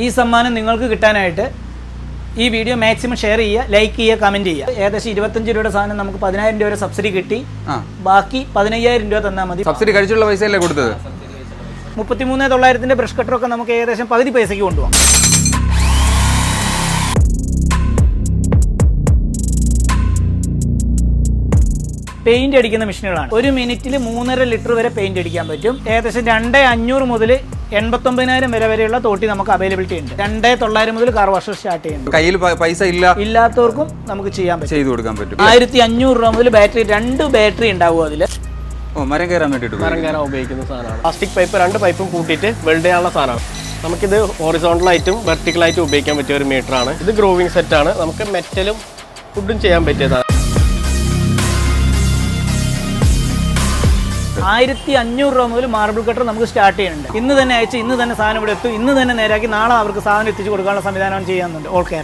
ഈ സമ്മാനം നിങ്ങൾക്ക് കിട്ടാനായിട്ട് ഈ വീഡിയോ മാക്സിമം ഷെയർ ചെയ്യുക ലൈക്ക് ചെയ്യുക കമന്റ് ചെയ്യുക. ഏകദേശം ഇരുപത്തഞ്ച് രൂപയുടെ സാധനം നമുക്ക് പതിനായിരം രൂപ സബ്സിഡി കിട്ടി. ബാക്കി പതിനയ്യായിരം രൂപ തന്നാൽ മതി. സബ്സിഡി കഴിച്ചുള്ള പൈസയല്ലേ കൊടുത്തത്? മുപ്പത്തിമൂന്ന് തൊള്ളായിരത്തിന്റെ ബ്രഷ് കട്ടറൊക്കെ നമുക്ക് ഏകദേശം പകുതി പൈസയ്ക്ക് കൊണ്ടുപോകാം. പെയിന്റ് അടിക്കുന്ന മെഷീനുകളാണ്. ഒരു മിനിറ്റിൽ മൂന്നര ലിറ്റർ വരെ പെയിന്റ് അടിക്കാൻ പറ്റും. ഏകദേശം രണ്ട് അഞ്ഞൂറ് മുതൽ എൺപത്തൊമ്പതിനായിരം വരെ വരെയുള്ള തോട്ടി നമുക്ക് അവൈലബിലിറ്റി ഉണ്ട്. രണ്ട് തൊള്ളായിരം മുതൽ കാർ വാഷർ സ്റ്റാർട്ട് ചെയ്യുന്നുണ്ട്. കയ്യിൽ പ- പൈസ ഇല്ല. ഇല്ലാത്തവർക്കും നമുക്ക് ചെയ്യാൻ പറ്റും. ചെയ്തു കൊടുക്കാൻ പറ്റും. ആയിരത്തി അഞ്ഞൂറ് രൂപ മുതൽ ബാറ്ററി രണ്ട് ബാറ്ററി ഉണ്ടാവും അതിൽ ഓ മരം കയറാൻ വേണ്ടിട്ട് മരം കയറാൻ ഉപയോഗിക്കുന്ന സാധനമാണ്. പ്ലാസ്റ്റിക് പൈപ്പ് രണ്ട് പൈപ്പും കൂട്ടിയിട്ട് വെൽഡ് ചെയ്യാനുള്ള സാധനമാണ്. നമുക്കിത് ഹോറിസോണ്ടലായിട്ടും വെർട്ടിക്കലായിട്ടും ഉപയോഗിക്കാൻ പറ്റിയ ഒരു മീറ്ററാണ് ഇത് ഗ്രോവിംഗ് ആണ്. നമുക്ക് മെറ്റലും ഫുഡും ചെയ്യാൻ പറ്റിയതാണ് ആയിരത്തി അഞ്ഞൂറ് രൂപ മുതൽ മാർബിൾ കട്ടർ നമുക്ക് സ്റ്റാർട്ട് ചെയ്യുന്നുണ്ട്. ഇന്ന് തന്നെ അയച്ച് ഇന്ന് തന്നെ സാധനം ഇവിടെ എത്തും. ഇന്ന് തന്നെ നേരാക്കി നാളെ അവർക്ക് സാധനം എത്തിച്ചു കൊടുക്കാനുള്ള സംവിധാനം ചെയ്യാനുണ്ട് ഓൾ കേരള